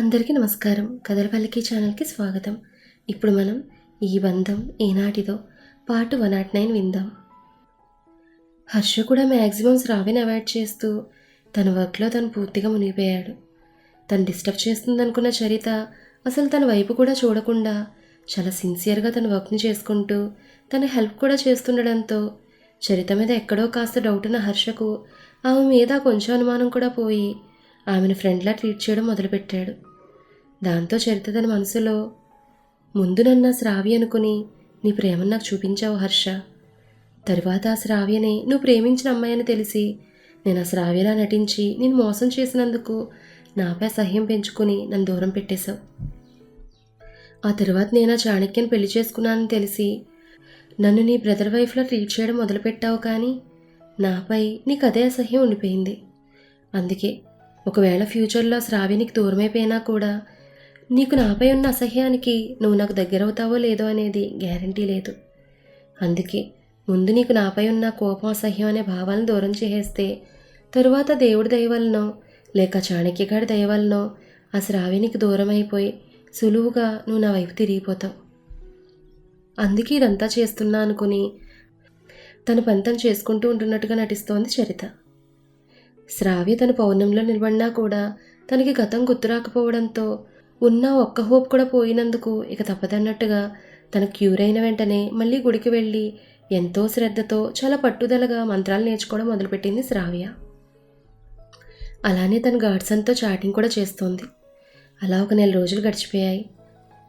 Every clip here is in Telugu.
అందరికీ నమస్కారం. కదలపల్లికి ఛానల్కి స్వాగతం. ఇప్పుడు మనం ఈ బంధం ఏనాటిదో పార్ట్ వన్ నాట్ నైన్ విందాం. హర్ష కూడా మ్యాక్సిమం శ్రావ్యని అవాయిడ్ చేస్తూ తన వర్క్లో తను పూర్తిగా మునిగిపోయాడు. తను డిస్టర్బ్ చేస్తుందనుకున్న చరిత అసలు తన వైపు కూడా చూడకుండా చాలా సిన్సియర్గా తన వర్క్ని చేసుకుంటూ తన హెల్ప్ కూడా చేస్తుండడంతో చరిత మీద ఎక్కడో కాస్త డౌట్ ఉన్న హర్షకు ఆమె మీద కొంచెం అనుమానం కూడా పోయి ఆమెను ఫ్రెండ్లా ట్రీట్ చేయడం మొదలుపెట్టాడు. దాంతో చరిత తన మనసులో ముందు నన్న శ్రావ్య అనుకుని నీ ప్రేమను నాకు చూపించావు హర్ష. తరువాత ఆ శ్రావ్యని నువ్వు ప్రేమించిన అమ్మాయి అని తెలిసి నేను ఆ శ్రావ్యలా నటించి నేను మోసం చేసినందుకు నాపై సహ్యం పెంచుకుని నన్ను దూరం పెట్టేశావు. ఆ తర్వాత నేను ఆ చాణక్యని పెళ్ళి చేసుకున్నానని తెలిసి నన్ను నీ బ్రదర్ వైఫ్లో ట్రీట్ చేయడం మొదలుపెట్టావు కానీ నాపై నీకు అదే అసహ్యం ఉండిపోయింది. అందుకే ఒకవేళ ఫ్యూచర్లో శ్రావ్యనికి దూరమైపోయినా కూడా నీకు నాపై ఉన్న అసహ్యానికి నువ్వు నాకు దగ్గరవుతావో లేదో అనేది గ్యారంటీ లేదు. అందుకే ముందు నీకు నాపై ఉన్న కోపం అసహ్యం అనే భావాలను దూరం చేసేస్తే తరువాత దేవుడి దయవలనో లేక చాణక్యగాడి దయవలనో ఆ శ్రావ్యనికి దూరం అయిపోయి సులువుగా నువ్వు నా వైపు తిరిగిపోతావు. అందుకే ఇదంతా చేస్తున్నా అనుకుని తన పంతం చేసుకుంటూ ఉంటున్నట్టుగా నటిస్తోంది చరిత. శ్రావ్య తన పౌర్ణంలో నిలబడినా కూడా తనకి గతం గుర్తురాకపోవడంతో ఉన్న ఒక్క హోప్ కూడా పోయినందుకు ఇక తప్పదన్నట్టుగా తన క్యూర్ అయిన వెంటనే మళ్ళీ గుడికి వెళ్ళి ఎంతో శ్రద్ధతో చాలా పట్టుదలగా మంత్రాలు నేర్చుకోవడం మొదలుపెట్టింది శ్రావ్య. అలానే తన గాడ్సన్తో చాటింగ్ కూడా చేస్తోంది. అలా ఒక నెల రోజులు గడిచిపోయాయి.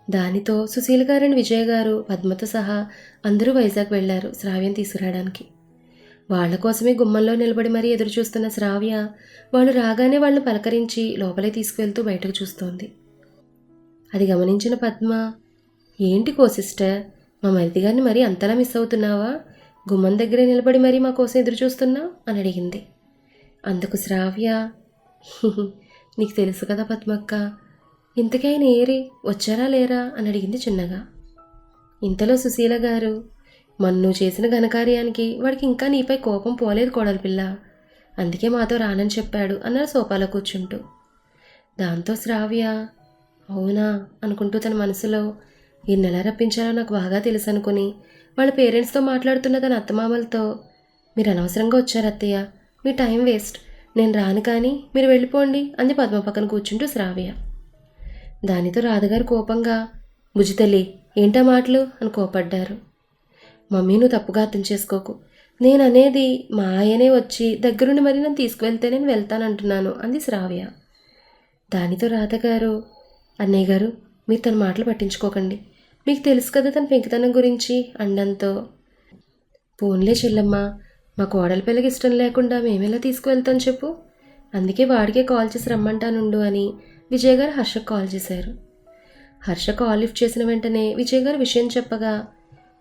దానితో సుశీల్ గారిని విజయ్ గారు పద్మతో సహా అందరూ వైజాగ్ వెళ్ళారు శ్రావ్యం తీసుకురావడానికి. వాళ్ళ కోసమే గుమ్మంలో నిలబడి మరీ ఎదురు చూస్తున్న శ్రావ్య వాళ్ళు రాగానే వాళ్ళని పలకరించి లోపలే తీసుకువెళ్తూ బయటకు చూస్తోంది. అది గమనించిన పద్మ ఏంటి కో సిస్టర్? మా మరిది గారిని మరీ అంతలా మిస్ అవుతున్నావా? గుమ్మం దగ్గరే నిలబడి మరీ మా కోసం ఎదురు చూస్తున్నా? అని అడిగింది. అందుకు శ్రావ్య నీకు తెలుసు కదా పద్మక్క ఇంతకీ ఆయన ఏరి? వచ్చారా లేరా? అని అడిగింది చిన్నగా. ఇంతలో సుశీల గారు మన్ను చేసిన ఘనకార్యానికి వాడికి ఇంకా నీపై కోపం పోలేదు కోడలి పిల్ల. అందుకే మాతో రానని చెప్పాడు అన్నారు సోఫాలో కూర్చుంటూ. దాంతో శ్రావ్య అవునా? అనుకుంటూ తన మనసులో ఈయన ఎలా రప్పించాలో నాకు బాగా తెలుసు అనుకుని వాళ్ళ పేరెంట్స్తో మాట్లాడుతున్న తన అత్తమామలతో మీరు అనవసరంగా వచ్చారు అత్తయ్య. మీ టైం వేస్ట్. నేను రాను కానీ మీరు వెళ్ళిపోండి అంది పద్మ పక్కన కూర్చుంటూ శ్రావ్య. దానితో రాధగారు కోపంగా బుజితల్లి ఏంటా మాటలు? అని కోపడ్డారు. మమ్మీ నువ్వు తప్పుగా అర్థం చేసుకోకు. నేను అనేది మా ఆయనే వచ్చి దగ్గరుండి మరి నన్ను తీసుకువెళ్తే నేను వెళ్తానంటున్నాను అంది శ్రావ్య. దానితో రాధగారు అన్నయ్య గారు మీరు తన మాటలు పట్టించుకోకండి. మీకు తెలుసు కదా తన పెంకితనం గురించి అండంతో పోన్లే చెల్లమ్మ మా కోడల పిల్లకి ఇష్టం లేకుండా మేమెలా తీసుకువెళ్తాం చెప్పు? అందుకే వాడికే కాల్ చేసి రమ్మంటానుండు అని విజయ్ గారు హర్షకు కాల్ చేశారు. హర్ష కాల్ లిఫ్ట్ చేసిన వెంటనే విజయ్ గారు విషయం చెప్పగా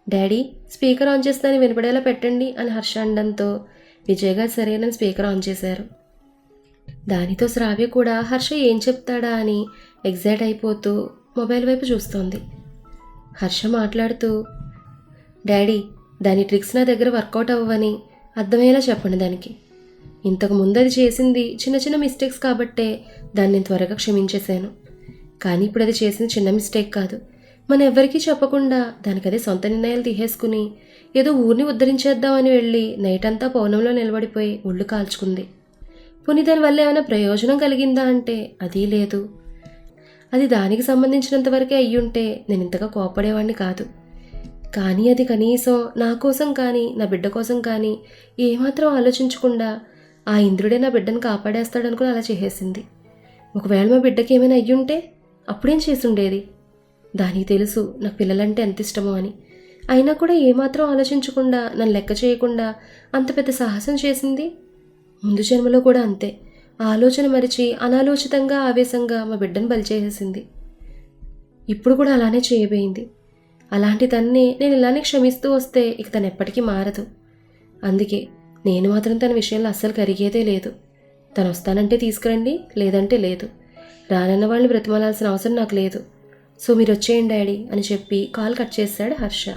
డాడీ స్పీకర్ ఆన్ చేస్తానని వినపడేలా పెట్టండి అని హర్ష అనడంతో విజయ్ గారు సరేనని స్పీకర్ ఆన్ చేశారు. దానితో శ్రావ్య కూడా హర్ష ఏం చెప్తాడా? అని ఎగ్జైట్ అయిపోతూ మొబైల్ వైపు చూస్తోంది. హర్ష మాట్లాడుతూ డాడీ దాని ట్రిక్స్ నా దగ్గర వర్కౌట్ అవ్వని అర్థమయ్యేలా చెప్పండి దానికి. ఇంతకు ముందు అది చేసింది చిన్న చిన్న మిస్టేక్స్ కాబట్టే దాన్ని నేను త్వరగా క్షమించేశాను. కానీ ఇప్పుడు అది చేసిన చిన్న మిస్టేక్ కాదు. మన ఎవ్వరికీ చెప్పకుండా దానికదే సొంత నిర్ణయాలు తీసేసుకుని ఏదో ఊరిని ఉద్ధరించేద్దామని వెళ్ళి నైట్ అంతా పౌనంలో నిలబడిపోయి ఒళ్ళు కాల్చుకుంది. పోనీ దానివల్ల ఏమైనా ప్రయోజనం కలిగిందా అంటే అది లేదు. అది దానికి సంబంధించినంత వరకే అయ్యుంటే నేను ఇంతగా కోపడేవాడిని కాదు. కానీ అది కనీసం నా కోసం కానీ నా బిడ్డ కోసం కానీ ఏమాత్రం ఆలోచించకుండా ఆ ఇంద్రుడే నా బిడ్డను కాపాడేస్తాడనుకుని అలా చేసేసింది. ఒకవేళ మా బిడ్డకి ఏమైనా అయ్యుంటే అప్పుడేం చేసుండేది దానికి తెలుసు నాకు పిల్లలంటే ఎంత ఇష్టమో అని. అయినా కూడా ఏమాత్రం ఆలోచించకుండా నన్ను లెక్క చేయకుండా అంత పెద్ద సాహసం చేసింది ముందు జన్మలో కూడా అంతే. ఆలోచన మరిచి అనాలోచితంగా ఆవేశంగా మా బిడ్డను బలిచేసేసింది ఇప్పుడు కూడా అలానే చేయబోయింది. అలాంటి తన్ని నేను ఇలానే క్షమిస్తూ వస్తే ఇక తను ఎప్పటికీ మారదు. అందుకే నేను మాత్రం తన విషయంలో అస్సలు కరిగేదే లేదు. తను వస్తానంటే తీసుకురండి లేదంటే లేదు. రానన్న వాళ్ళని బ్రతిమాలాల్సిన అవసరం నాకు లేదు. సో మీరు వచ్చేయండి డాడీ అని చెప్పి కాల్ కట్ చేశాడు హర్ష.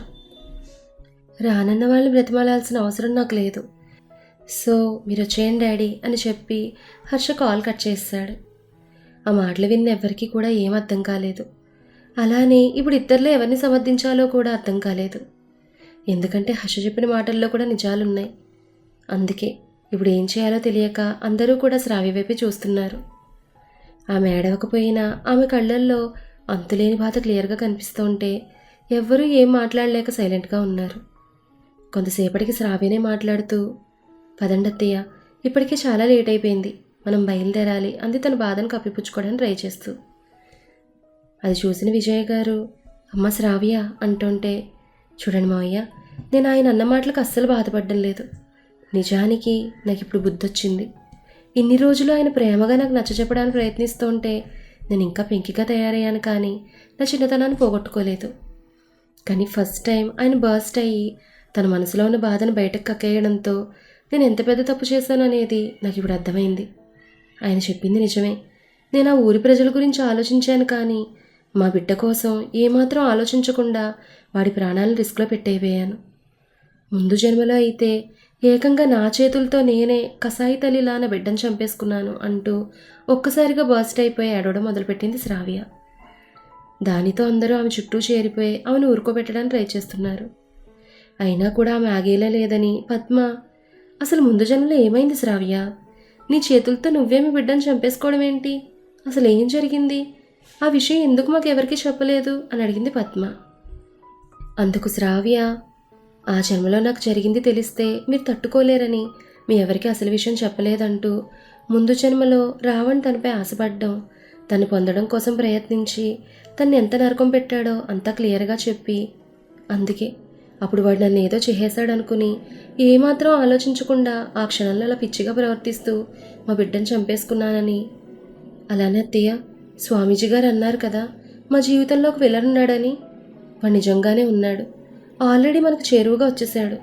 రానన్న వాళ్ళని బ్రతిమాలాల్సిన అవసరం నాకు లేదు. సో మీరు వచ్చేయండి డాడీ అని చెప్పి హర్ష కాల్ కట్ చేశాడు ఆ మాటలు విన్న ఎవ్వరికీ కూడా ఏం అర్థం కాలేదు. అలానే ఇప్పుడు ఇద్దరిలో ఎవరిని సమర్థించాలో కూడా అర్థం కాలేదు. ఎందుకంటే హర్ష చెప్పిన మాటల్లో కూడా నిజాలున్నాయి. అందుకే ఇప్పుడు ఏం చేయాలో తెలియక అందరూ కూడా శ్రావ్య వైపే చూస్తున్నారు. ఆమె ఏడవకపోయినా ఆమె కళ్ళల్లో అంతులేని బాధ క్లియర్గా కనిపిస్తూ ఉంటే ఎవ్వరూ ఏం మాట్లాడలేక సైలెంట్గా ఉన్నారు. కొంతసేపటికి శ్రావ్యనే మాట్లాడుతూ పదండత్తయ్య ఇప్పటికే చాలా లేట్ అయిపోయింది. మనం బయలుదేరాలి. అంది తన బాధను కప్పిపుచ్చుకోవడానికి ట్రై చేస్తూ. అది చూసిన విజయ్ గారు అమ్మ శ్రావ్య అంటుంటే చూడండి మావయ్య నేను ఆయన అన్న మాటలకు అస్సలు బాధపడడం లేదు. నిజానికి నాకు ఇప్పుడు బుద్ధొచ్చింది. ఇన్ని రోజులు ఆయన ప్రేమగా నాకు నచ్చ చెప్పడానికి ప్రయత్నిస్తూ ఉంటే నేను ఇంకా పెంకిగా తయారయ్యాను కానీ నా చిన్నతనాన్ని పోగొట్టుకోలేదు. కానీ ఫస్ట్ టైం ఆయన బర్స్ట్ అయ్యి తన మనసులో ఉన్న బాధను బయటకు కక్కేయడంతో నేను ఎంత పెద్ద తప్పు చేశాననేది నాకు ఇప్పుడు అర్థమైంది. ఆయన చెప్పింది నిజమే. నేను ఆ ఊరి ప్రజల గురించి ఆలోచించాను కానీ మా బిడ్డ కోసం ఏమాత్రం ఆలోచించకుండా వాడి ప్రాణాలను రిస్క్లో పెట్టేపోయాను ముందు జన్మలో అయితే ఏకంగా నా చేతులతో నేనే కసాయి తల్లిలా నా బిడ్డను చంపేసుకున్నాను అంటూ ఒక్కసారిగా బర్స్ట్ అయిపోయి ఏడవడం మొదలుపెట్టింది శ్రావ్య. దానితో అందరూ ఆమె చుట్టూ చేరిపోయి ఆమెను ఊరుకోబెట్టడానికి ట్రై చేస్తున్నారు. అయినా కూడా ఆమె ఆగేలా లేదని పద్మ అసలు ముందు జన్మలో ఏమైంది శ్రావ్య? నీ చేతులతో నువ్వేమి బిడ్డను చంపేసుకోవడం ఏంటి? అసలు ఏం జరిగింది? ఆ విషయం ఎందుకు మాకు చెప్పలేదు? అని అడిగింది పద్మ. అందుకు శ్రావ్య ఆ జన్మలో నాకు జరిగింది తెలిస్తే మీరు తట్టుకోలేరని మీ ఎవరికి అసలు విషయం చెప్పలేదంటూ ముందు జన్మలో రావణ్ తనపై ఆశపడ్డం తను పొందడం కోసం ప్రయత్నించి తన్ని ఎంత నరకం పెట్టాడో అంతా క్లియర్గా చెప్పి అందుకే అప్పుడు వాడు నన్ను ఏదో చేసేశాడనుకుని ఏమాత్రం ఆలోచించకుండా ఆ క్షణంలో అలా పిచ్చిగా ప్రవర్తిస్తూ మా బిడ్డను చంపేసుకున్నానని. అలానే అత్తయ్య స్వామీజీ గారు అన్నారు కదా మా జీవితంలో ఒక విలన్ ఉన్నాడని. వాడు నిజంగానే ఉన్నాడు. ఆల్రెడీ మనకు చేరువుగా వచ్చేసాడు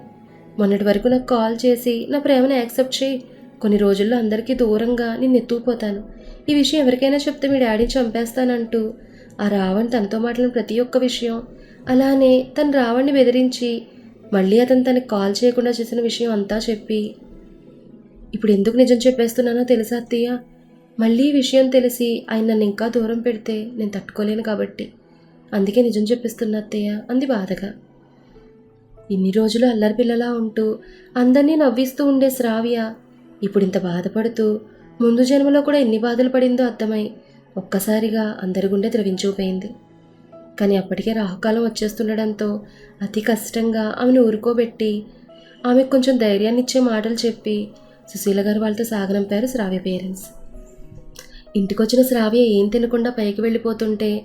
మొన్నటి వరకు నాకు కాల్ చేసి నా ప్రేమను యాక్సెప్ట్ చేయి. కొన్ని రోజుల్లో అందరికీ దూరంగా నేను ఎత్తుకుపోతాను. ఈ విషయం ఎవరికైనా చెప్తే మీ డాడీని చంపేస్తానంటూ ఆ రావణ్ తనతో మాట్లాడిన ప్రతి ఒక్క విషయం అలానే తను రావణ్ణి బెదిరించి మళ్ళీ అతను తనకి కాల్ చేయకుండా చేసిన విషయం అంతా చెప్పి ఇప్పుడు ఎందుకు నిజం చెప్పేస్తున్నానో తెలుసా అత్తయ్య? మళ్ళీ విషయం తెలిసి ఆయన నన్ను ఇంకా దూరం పెడితే నేను తట్టుకోలేను కాబట్టి. అందుకే నిజం చెప్పిస్తున్నా అత్తయ్య అంది బాధగా. ఇన్ని రోజులు అల్లరి పిల్లలా ఉంటూ అందరినీ నవ్విస్తూ ఉండే శ్రావ్య ఇప్పుడు ఇంత బాధపడుతూ ముందు జన్మలో కూడా ఎన్ని బాధలు పడిందో అర్థమై ఒక్కసారిగా అందరి గుండె ద్రవించుకుపోయింది కానీ అప్పటికే రాహుకాలం వచ్చేస్తుండడంతో అతి కష్టంగా ఆమెను ఊరుకోబెట్టి ఆమెకు కొంచెం ధైర్యాన్ని ఇచ్చే మాటలు చెప్పి సుశీల గారు వాళ్ళతో సాగనంపారు శ్రావ్య పేరెంట్స్. ఇంటికొచ్చిన శ్రావ్య ఏం తినకుండా పైకి వెళ్ళిపోతుంటే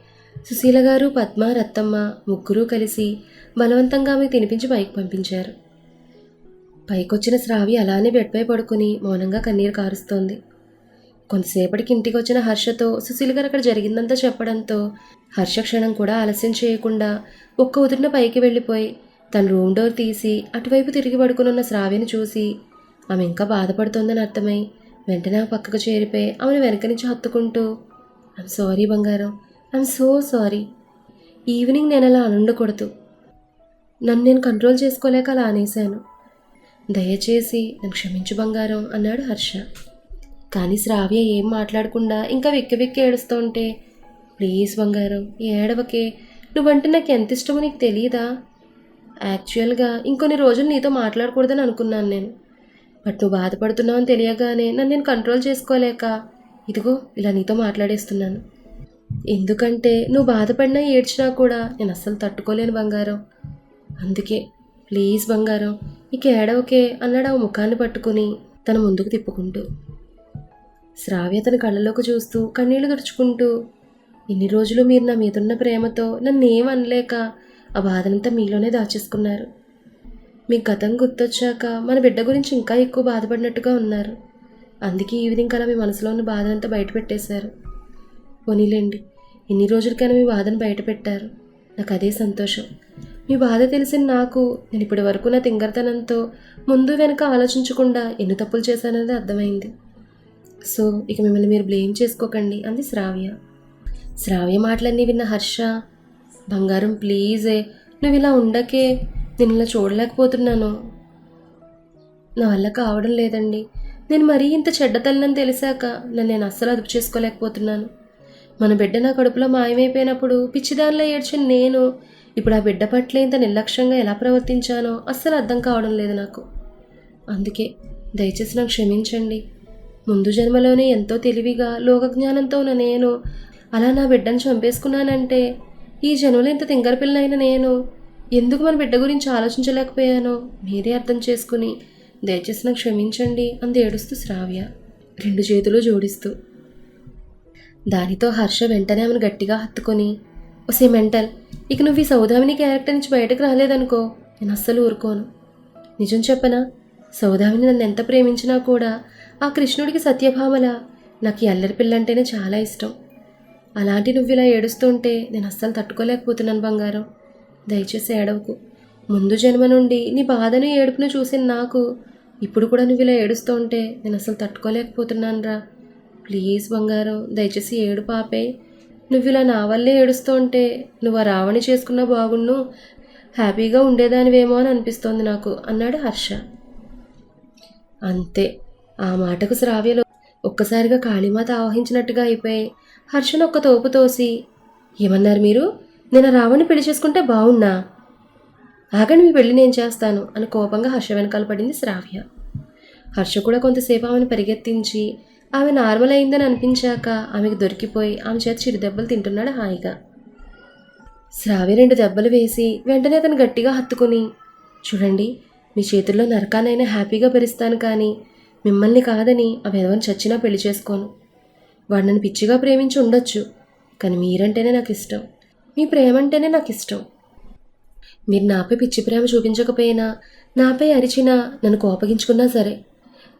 సుశీల గారు పద్మ రత్తమ్మ ముగ్గురూ కలిసి బలవంతంగా ఆమె తినిపించి పైకి పంపించారు. పైకొచ్చిన శ్రావ్య అలానే బెడ్పై పడుకుని మౌనంగా కన్నీరు కారుస్తోంది. కొంతసేపటికి ఇంటికి వచ్చిన హర్షతో సుశీల్ గారు అక్కడ జరిగిందంతా చెప్పడంతో హర్ష క్షణం కూడా ఆలస్యం చేయకుండా ఒక్క ఉదిరిన పైకి వెళ్ళిపోయి తన రూమ్ డోర్ తీసి అటువైపు తిరిగి పడుకునున్న శ్రావ్యని చూసి ఆమె ఇంకా బాధపడుతోందని అర్థమై వెంటనే ఆ పక్కకు చేరిపోయి ఆమెను వెనక నుంచి హత్తుకుంటూ ఐమ్ సారీ బంగారం. ఐమ్ సో సారీ ఈవినింగ్ నేను అలా అనుండకూడదు. నన్ను నేను కంట్రోల్ చేసుకోలేక అలా అనేశాను. దయచేసి నన్ను క్షమించు బంగారం అన్నాడు హర్ష. కానీ శ్రావ్య ఏం మాట్లాడకుండా ఇంకా వెక్కి వెక్కి ఏడుస్తూ ఉంటే ప్లీజ్ బంగారం ఏడవకే. నువ్వంటే నాకు ఎంత ఇష్టమో నీకు తెలియదా యాక్చువల్గా ఇంకొన్ని రోజులు నీతో మాట్లాడకూడదని అనుకున్నాను నేను. బట్ నువ్వు బాధపడుతున్నావు అని తెలియగానే నన్ను నేను కంట్రోల్ చేసుకోలేక ఇదిగో ఇలా నీతో మాట్లాడేస్తున్నాను. ఎందుకంటే నువ్వు బాధపడినా ఏడ్చినా కూడా నేను అస్సలు తట్టుకోలేను బంగారం. అందుకే ప్లీజ్ బంగారం ఇక ఏడవకే అన్నాడు ఆ ముఖాన్ని పట్టుకుని తన ముందుకు తిప్పుకుంటూ. శ్రావ్య తన కళ్ళలోకి చూస్తూ కన్నీళ్ళు తుడుచుకుంటూ ఇన్ని రోజులు మీరు నా మీదున్న ప్రేమతో నన్ను ఏం అనలేక ఆ బాధనంతా మీలోనే దాచేసుకున్నారు. మీ గతం గుర్తొచ్చాక మన బిడ్డ గురించి ఇంకా ఎక్కువ బాధపడినట్టుగా ఉన్నారు. అందుకే ఈవినింగ్ అలా మీ మనసులో ఉన్న బాధనంతా బయటపెట్టేశారు. పోనీలేండి ఇన్ని రోజులకైనా మీ బాధను బయటపెట్టారు. నాకు అదే సంతోషం. మీ బాధ తెలిసిన నాకు నేను ఇప్పటి వరకు నా తింగరతనంతో ముందు వెనుక ఆలోచించకుండా ఎన్ని తప్పులు చేశాననేది అర్థమైంది. సో ఇక మిమ్మల్ని మీరు బ్లేమ్ చేసుకోకండి అంది శ్రావ్య. శ్రావ్య మాటలన్నీ విన్న హర్ష బంగారం ప్లీజే నువ్వు ఇలా ఉండకే నేను ఇలా చూడలేకపోతున్నాను. నా వల్ల కావడం లేదండి. నేను మరీ ఇంత చెడ్డతల్లని తెలిసాక నన్ను నేను అస్సలు అదుపు చేసుకోలేకపోతున్నాను. మన బిడ్డ నా కడుపులో మాయమైపోయినప్పుడు పిచ్చిదానిలో ఏడ్చిన నేను ఇప్పుడు ఆ బిడ్డ పట్ల ఇంత నిర్లక్ష్యంగా ఎలా ప్రవర్తించానో అస్సలు అర్థం కావడం లేదు నాకు. అందుకే దయచేసి నాకు క్షమించండి. ముందు జన్మలోనే ఎంతో తెలివిగా లోకజ్ఞానంతో ఉన్న నేను అలా నా బిడ్డను చంపేసుకున్నానంటే ఈ జన్మలో ఇంత తింగర పిల్లనైన నేను ఎందుకు మన బిడ్డ గురించి ఆలోచించలేకపోయానో మీరే అర్థం చేసుకుని దయచేసి నాకు క్షమించండి అంది ఏడుస్తూ శ్రావ్య. రెండు చేతులు జోడిస్తూ. దానితో హర్ష వెంటనే ఆమెను గట్టిగా హత్తుకొని ఒసే మెంటల్ ఇక నువ్వు ఈ సౌదామిని క్యారెక్టర్ నుంచి బయటకు రాలేదనుకో నేను అస్సలు ఊరుకోను. నిజం చెప్పనా? సౌదామిని నన్ను ఎంత ప్రేమించినా కూడా ఆ కృష్ణుడికి సత్యభామల నాకు ఈ అల్లరి పిల్ల అంటేనే చాలా ఇష్టం. అలాంటి నువ్వు ఇలా ఏడుస్తుంటే నేను అస్సలు తట్టుకోలేకపోతున్నాను బంగారం. దయచేసి ఏడవకు. ముందు జన్మ నుండి నీ బాధను ఏడుపును చూసిన నాకు ఇప్పుడు కూడా నువ్వు ఇలా ఏడుస్తుంటే నేను అసలు తట్టుకోలేకపోతున్నాను రా. ప్లీజ్ బంగారం దయచేసి ఏడు పాపే. నువ్వు ఇలా నా వల్లే ఏడుస్తుంటే నువ్వు ఆ రావణి చేసుకున్న బాగుండు హ్యాపీగా ఉండేదానివేమో అని అనిపిస్తోంది నాకు అన్నాడు హర్ష. అంతే. ఆ మాటకు శ్రావ్యలో ఒక్కసారిగా కాళీమాత ఆవహించినట్టుగా అయిపోయి హర్షను ఒక్క తోపు తోసి ఏమన్నారు మీరు? నేను రావణ్ణి పెళ్ళి చేసుకుంటే బాగున్నా ఆగండి మీ పెళ్ళి నేను చేస్తాను అని కోపంగా హర్ష వెనకాల పడింది శ్రావ్య. హర్ష కూడా కొంతసేపు ఆమెను పరిగెత్తించి ఆమె నార్మల్ అయిందని అనిపించాక ఆమెకు దొరికిపోయి ఆమె చేత చిరు దెబ్బలు తింటున్నాడు హాయిగా. శ్రావ్య రెండు దెబ్బలు వేసి వెంటనే అతను గట్టిగా హత్తుకుని చూడండి మీ చేతుల్లో నరకానైనా హ్యాపీగా భరిస్తాను కానీ మిమ్మల్ని కాదని ఆ విధవని చచ్చినా పెళ్ళి చేసుకోను. వాడు నన్ను పిచ్చిగా ప్రేమించి ఉండొచ్చు కానీ మీరంటేనే నాకు ఇష్టం మీ ప్రేమ అంటేనే నాకు ఇష్టం మీరు నాపై పిచ్చి ప్రేమ చూపించకపోయినా నాపై అరిచినా నన్ను కోపగించుకున్నా సరే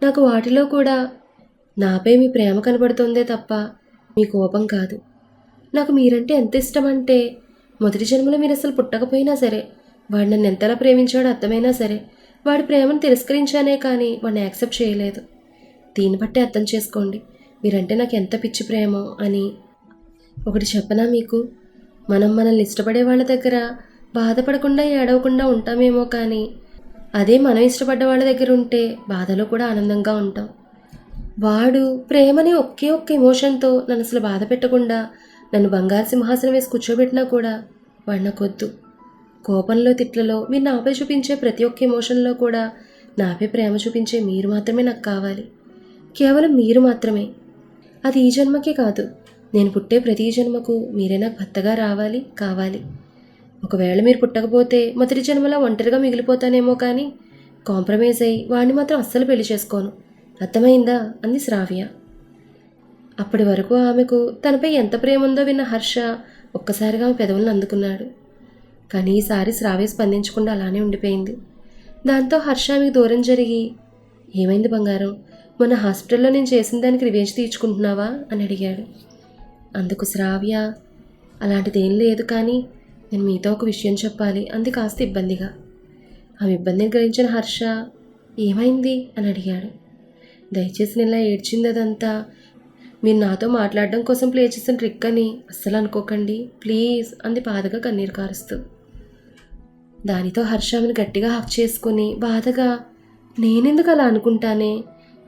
నాకు వాటిలో కూడా నాపై మీ ప్రేమ కనబడుతుందే తప్ప మీ కోపం కాదు. నాకు మీరంటే ఎంత ఇష్టం అంటే మొదటి జన్మలో మీరు అసలు పుట్టకపోయినా సరే వాడు నన్ను ఎంతలా ప్రేమించాడో అర్థమైనా సరే వాడి ప్రేమను తిరస్కరించానే కానీ వాడిని యాక్సెప్ట్ చేయలేదు. దీన్ని బట్టి అర్థం చేసుకోండి. మీరంటే నాకు ఎంత పిచ్చి ప్రేమో అని ఒకటి చెప్పనా మీకు? మనం మనల్ని ఇష్టపడే వాళ్ళ దగ్గర బాధపడకుండా ఏడవకుండా ఉంటామేమో కానీ అదే మనం ఇష్టపడ్డ వాళ్ళ దగ్గర ఉంటే బాధలో కూడా ఆనందంగా ఉంటాం. వాడు ప్రేమని ఒకే ఒక్క ఎమోషన్తో నన్ను అసలు బాధ పెట్టకుండా నన్ను బంగారు సింహాసనం వేసి కూర్చోబెట్టినా కూడా వాడు నాకొద్దు కోపంలో తిట్లలో మీరు నాపై చూపించే ప్రతి ఒక్క ఎమోషన్లో కూడా నాపై ప్రేమ చూపించే మీరు మాత్రమే నాకు కావాలి. కేవలం మీరు మాత్రమే. అది ఈ జన్మకే కాదు. నేను పుట్టే ప్రతి జన్మకు మీరే నాకు భర్తగా రావాలి కావాలి. ఒకవేళ మీరు పుట్టకపోతే మొదటి జన్మలో ఒంటరిగా మిగిలిపోతానేమో కానీ కాంప్రమైజ్ అయ్యి వాడిని మాత్రం అస్సలు పెళ్ళి చేసుకోను. అర్థమైందా? అంది శ్రావ్య. అప్పటి వరకు ఆమెకు తనపై ఎంత ప్రేమ ఉందో విన్న హర్ష ఒక్కసారిగా ఆమె పెదవులను అందుకున్నాడు. కానీ ఈసారి శ్రావ్య స్పందించకుండా అలానే ఉండిపోయింది. దాంతో హర్ష దూరం జరిగి ఏమైంది బంగారం? మొన్న హాస్పిటల్లో నేను చేసిన దానికి రివేంజ్ తీర్చుకుంటున్నావా? అని అడిగాడు. అందుకు శ్రావ్య అలాంటిదేం లేదు కానీ నేను మీతో ఒక విషయం చెప్పాలి. అంది కాస్త ఇబ్బందిగా. ఆమె ఇబ్బందిని గ్రహించిన హర్ష ఏమైంది? అని అడిగాడు. దయచేసి నేను ఇలా ఏడ్చింది అదంతా. మీరు నాతో మాట్లాడడం కోసం ప్లే చేసిన ట్రిక్ అని అస్సలు అనుకోకండి. ప్లీజ్ అంది బాధగా కన్నీరు కారుస్తూ. దానితో హర్ష ఆమెను గట్టిగా హక్ చేసుకుని బాధగా నేనెందుకు అలా అనుకుంటానే?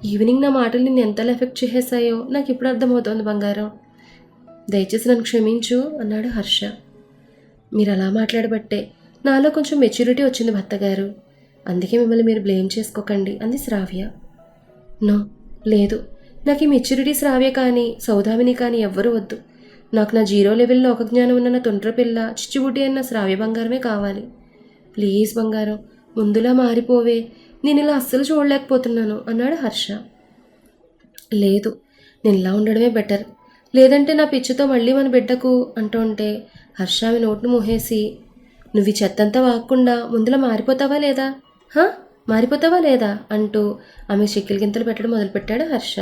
ఈవినింగ్ నా మాటలు నిన్ను ఎంతలా ఎఫెక్ట్ చేసేసాయో నాకు ఇప్పుడు అర్థమవుతోంది బంగారం. దయచేసి నన్ను క్షమించు అన్నాడు హర్ష. మీరు అలా మాట్లాడబట్టే నాలో కొంచెం మెచ్యూరిటీ వచ్చింది భర్తగారు అందుకే మిమ్మల్ని మీరు బ్లేమ్ చేసుకోకండి అంది శ్రావ్య. నో లేదు. నాకు ఈ మెచ్యూరిటీ శ్రావ్య కానీ సౌదామిని కానీ ఎవ్వరూ వద్దు. నాకు నా జీరో లెవెల్లో ఒక జ్ఞానం ఉన్న నా తొండ్ర పిల్ల చిచ్చుబుడ్డి అన్న శ్రావ్య బంగారమే కావాలి. ప్లీజ్ బంగారం ముందులా మారిపోవే. నేను ఇలా అస్సలు చూడలేకపోతున్నాను అన్నాడు హర్ష. లేదు నేను ఇలా ఉండడమే బెటర్. లేదంటే నా పిచ్చితో మళ్ళీ మన బిడ్డకు అంటుంటే హర్ష ఆమె నోటును మూహేసి నువ్వు ఈ చెత్తంతా వాక్కుండా ముందులా మారిపోతావా లేదా? హా? మారిపోతావా లేదా? అంటూ ఆమె చిక్కిలి గింతలు పెట్టడం మొదలుపెట్టాడు హర్ష.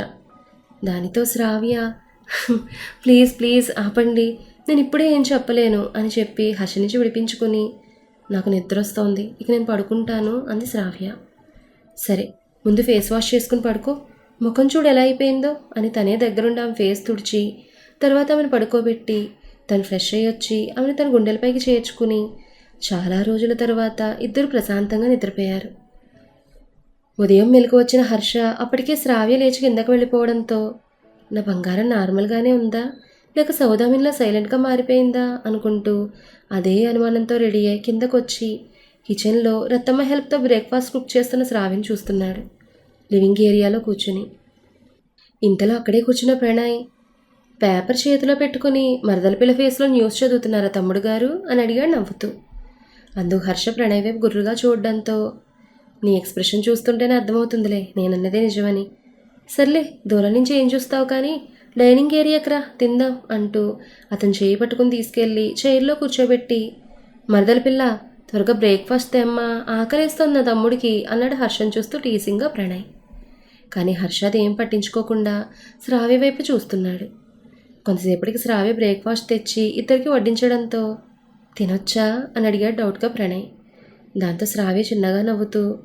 దానితో శ్రావ్య ప్లీజ్ ప్లీజ్ ఆపండి. నేను ఇప్పుడే ఏం చెప్పలేను అని చెప్పి హర్ష నుంచి విడిపించుకుని నాకు నిద్ర వస్తోంది. ఇక నేను పడుకుంటాను అంది శ్రావ్య. సరే ముందు ఫేస్ వాష్ చేసుకుని పడుకో. ముఖం చూడు ఎలా అయిపోయిందో అని తనే దగ్గరుండి ఆమె ఫేస్ తుడిచి తర్వాత ఆమెను పడుకోబెట్టి తను ఫ్రెష్ అయ్యి వచ్చి ఆమెను తన గుండెలపైకి చేర్చుకుని చాలా రోజుల తర్వాత ఇద్దరు ప్రశాంతంగా నిద్రపోయారు. ఉదయం మెలకు వచ్చిన హర్ష అప్పటికే శ్రావ్య లేచి కిందకు వెళ్ళిపోవడంతో నా బంగారం నార్మల్గానే ఉందా? లేక సౌదామిన్లా సైలెంట్గా మారిపోయిందా అనుకుంటూ అదే అనుమానంతో రెడీ అయి కిందకొచ్చి కిచెన్లో రత్తమ్మ హెల్ప్తో బ్రేక్ఫాస్ట్ కుక్ చేస్తున్న శ్రావిని చూస్తున్నాడు. లివింగ్ ఏరియాలో కూర్చుని. ఇంతలో అక్కడే కూర్చున్న ప్రణయ్ పేపర్ చేతిలో పెట్టుకుని మరదల పిల్ల ఫేస్లో న్యూస్ చదువుతున్నారా తమ్ముడు గారు? అని అడిగాడు నవ్వుతూ. అందుకు హర్ష ప్రణయ్ వైపు గుర్రుగా చూడడంతో నీ ఎక్స్ప్రెషన్ చూస్తుంటేనే అర్థమవుతుందిలే నేనన్నదే నిజమని. సర్లే దూరం నుంచి ఏం చూస్తావు కానీ డైనింగ్ ఏరియాకి రా తిందాం అంటూ అతను చేయి పట్టుకుని తీసుకెళ్ళి చైర్లో కూర్చోబెట్టి మరదల పిల్ల త్వరగా బ్రేక్ఫాస్ట్ తెమ్మా ఆకలేస్తోంది నా తమ్ముడికి అన్నాడు హర్షం చూస్తూ టీసింగ్గా ప్రణయ్. కానీ హర్ష అదేం పట్టించుకోకుండా శ్రావ్య వైపు చూస్తున్నాడు. కొంతసేపటికి శ్రావ్య బ్రేక్ఫాస్ట్ తెచ్చి ఇద్దరికి వడ్డించడంతో తినొచ్చా? అని అడిగాడు డౌట్గా ప్రణయ్. దాంతో శ్రావ్య చిన్నగా నవ్వుతూ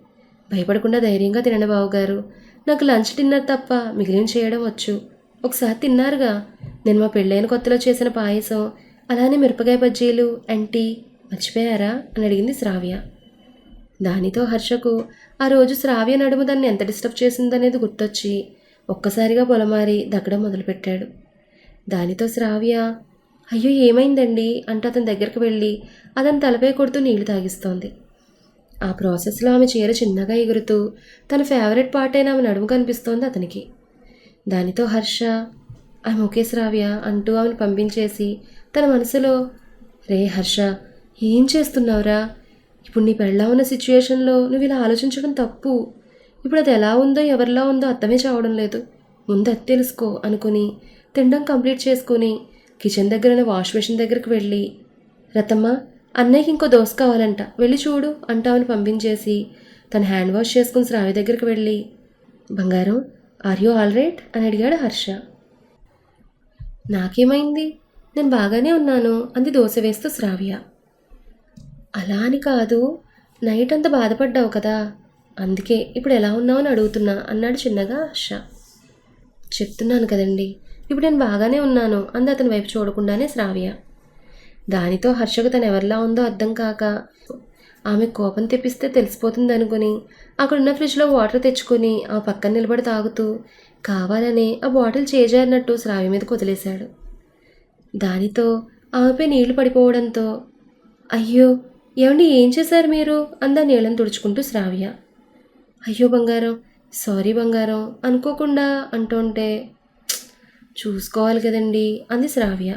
భయపడకుండా ధైర్యంగా తినండి బావగారు. నాకు లంచ్ డిన్నర్ తప్ప మిగిలిన చేయడం వచ్చు. ఒకసారి తిన్నారుగా. నేను మా పెళ్ళైన కొత్తలో చేసిన పాయసం అలానే మిరపకాయ బజ్జీలు అంటీ మర్చిపోయారా? అని అడిగింది శ్రావ్య. దానితో హర్షకు ఆ రోజు శ్రావ్య నడుము దాన్ని ఎంత డిస్టర్బ్ చేసిందనేది గుర్తొచ్చి ఒక్కసారిగా పొలమారి దగ్గడం మొదలుపెట్టాడు. దానితో శ్రావ్య అయ్యో ఏమైందండి? అంటూ అతని దగ్గరికి వెళ్ళి అతను తలపై కొడుతూ నీళ్ళు తాగిస్తోంది. ఆ ప్రాసెస్లో ఆమె చీర చిన్నగా ఎగురుతూ తన ఫేవరెట్ పార్ట్ అయిన ఆమె నడుము కనిపిస్తోంది అతనికి. దానితో హర్ష ఆమె ఒకే రావ్యా అంటూ ఆమెను పంపించేసి తన మనసులో రే హర్ష ఏం చేస్తున్నావురా? ఇప్పుడు నీ పెళ్ళా ఉన్న సిచ్యుయేషన్లో నువ్వు ఇలా ఆలోచించడం తప్పు. ఇప్పుడు అది ఎలా ఉందో ఎవరిలా ఉందో అర్థమే చావడం లేదు. ముందు అది తెలుసుకో అనుకుని తినడం కంప్లీట్ చేసుకుని కిచెన్ దగ్గర ఉన్న వాష్ మెషిన్ దగ్గరికి వెళ్ళి రతమ్మ అన్నయ్యకి ఇంకో దోశ కావాలంట వెళ్ళి చూడు అంటామని పంపించేసి తను హ్యాండ్ వాష్ చేసుకుని శ్రావి దగ్గరికి వెళ్ళి బంగారం ఆర్ యూ ఆల్ రైట్ అని అడిగాడు హర్ష. నాకేమైంది? నేను బాగానే ఉన్నాను. అంది దోశ వేస్తూ శ్రావ్య. అలా అని కాదు. నైట్ అంతా బాధపడ్డావు కదా. అందుకే ఇప్పుడు ఎలా ఉన్నావు అని అడుగుతున్నా అన్నాడు చిన్నగా హర్ష. చెప్తున్నాను కదండి. ఇప్పుడు నేను బాగానే ఉన్నాను అంది అతని వైపు చూడకుండానే శ్రావ్య. దానితో హర్షకు తను ఎవరిలా ఉందో అర్థం కాక ఆమె కోపం తెప్పిస్తే తెలిసిపోతుంది అనుకుని అక్కడున్న ఫ్రిడ్జ్లో వాటర్ తెచ్చుకొని ఆ పక్కన నిలబడి తాగుతూ కావాలని ఆ బాటిల్ చేజారినట్టు శ్రావి మీద వదిలేశాడు. దానితో ఆమెపై నీళ్ళు పడిపోవడంతో అయ్యో ఏమండి ఏం చేశారు మీరు? అందా నీళ్ళని తుడుచుకుంటూ శ్రావ్య. అయ్యో బంగారం సారీ బంగారం అనుకోకుండా అంటుంటే చూసుకోవాలి కదండి అంది శ్రావ్య.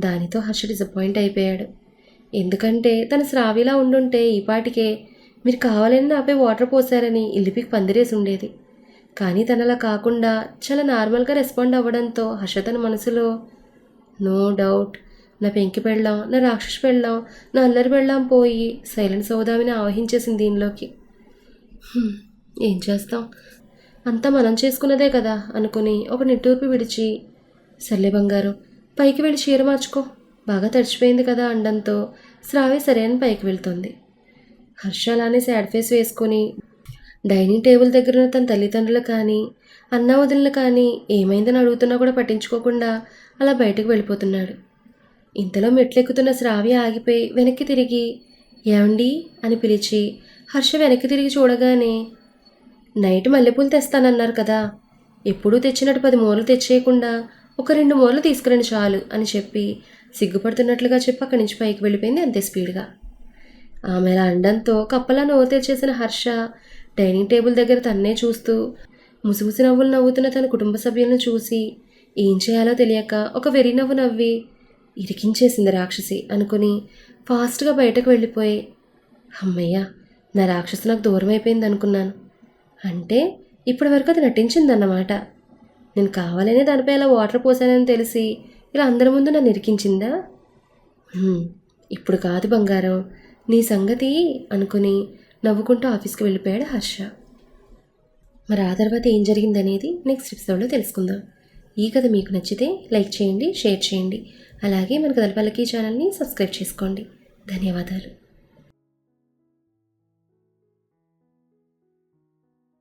దానితో హర్ష డిసప్పాయింట్ అయిపోయాడు. ఎందుకంటే తన స్రావిలా ఉండుంటే ఈపాటికే మీరు కావాలని నాపై వాటర్ పోసారని ఇల్లిపికి పందిరేసి ఉండేది. కానీ తనలా కాకుండా చాలా నార్మల్గా రెస్పాండ్ అవ్వడంతో హర్ష తన మనసులో నో డౌట్ నా పెంకి పెళ్ళాం నా రాక్షసు పెళ్ళాం నా అల్లరి పెళ్ళాం పోయి సైలెంట్ సౌదామిని ఆవహించేసింది దీనిలోకి. ఏం చేస్తాం? అంతా మనం చేసుకున్నదే కదా అనుకుని ఒక నిట్టూర్పు విడిచి సర్లే బంగారు పైకి వెళ్ళి చీర మార్చుకో. బాగా తడిచిపోయింది కదా అండంతో శ్రావ్య సరైన పైకి వెళ్తుంది. హర్ష అలానే సాడ్ ఫేస్ వేసుకొని డైనింగ్ టేబుల్ దగ్గర ఉన్న తన తల్లిదండ్రులు కానీ అన్న వదినలు కానీ ఏమైందని అడుగుతున్నా కూడా పట్టించుకోకుండా అలా బయటకు వెళ్ళిపోతున్నాడు. ఇంతలో మెట్లెక్కుతున్న శ్రావి ఆగిపోయి వెనక్కి తిరిగి ఏమండి? అని పిలిచి హర్ష వెనక్కి తిరిగి చూడగానే నైట్ మల్లెపూలు తెస్తానన్నారు కదా. ఎప్పుడూ తెచ్చినట్టు పది మూరలు తెచ్చేయకుండా ఒక రెండు మూరలు తీసుకురండి చాలు అని చెప్పి సిగ్గుపడుతున్నట్లుగా చెప్పి అక్కడి నుంచి పైకి వెళ్ళిపోయింది అంతే స్పీడ్గా. ఆమె అలా అండంతో కప్పలా నవ్వు తెరిచేసిన హర్ష డైనింగ్ టేబుల్ దగ్గర తన్నే చూస్తూ ముసిముసి నవ్వులు నవ్వుతున్న తన కుటుంబ సభ్యులను చూసి ఏం చేయాలో తెలియక ఒక వెర్రి నవ్వు నవ్వి ఇరికించేసింది రాక్షసి అనుకుని ఫాస్ట్గా బయటకు వెళ్ళిపోయి అమ్మయ్య నా రాక్షసు నాకు దూరం అయిపోయింది అనుకున్నాను. అంటే ఇప్పటి వరకు అది నటించిందన్నమాట. నేను కావాలనే దానిపై అలా వాటర్ పోసానని తెలిసి ఇలా అందరి ముందు నన్ను ఇరికించిందా? ఇప్పుడు కాదు బంగారం. నీ సంగతి అనుకుని నవ్వుకుంటూ ఆఫీస్కి వెళ్ళిపోయాడు హర్ష. మరి ఆ తర్వాత ఏం జరిగిందనేది నెక్స్ట్ ఎపిసోడ్లో తెలుసుకుందాం. ఈ కథ మీకు నచ్చితే లైక్ చేయండి షేర్ చేయండి. అలాగే మన కథలపల్లకి ఛానల్ని సబ్స్క్రైబ్ చేసుకోండి. ధన్యవాదాలు.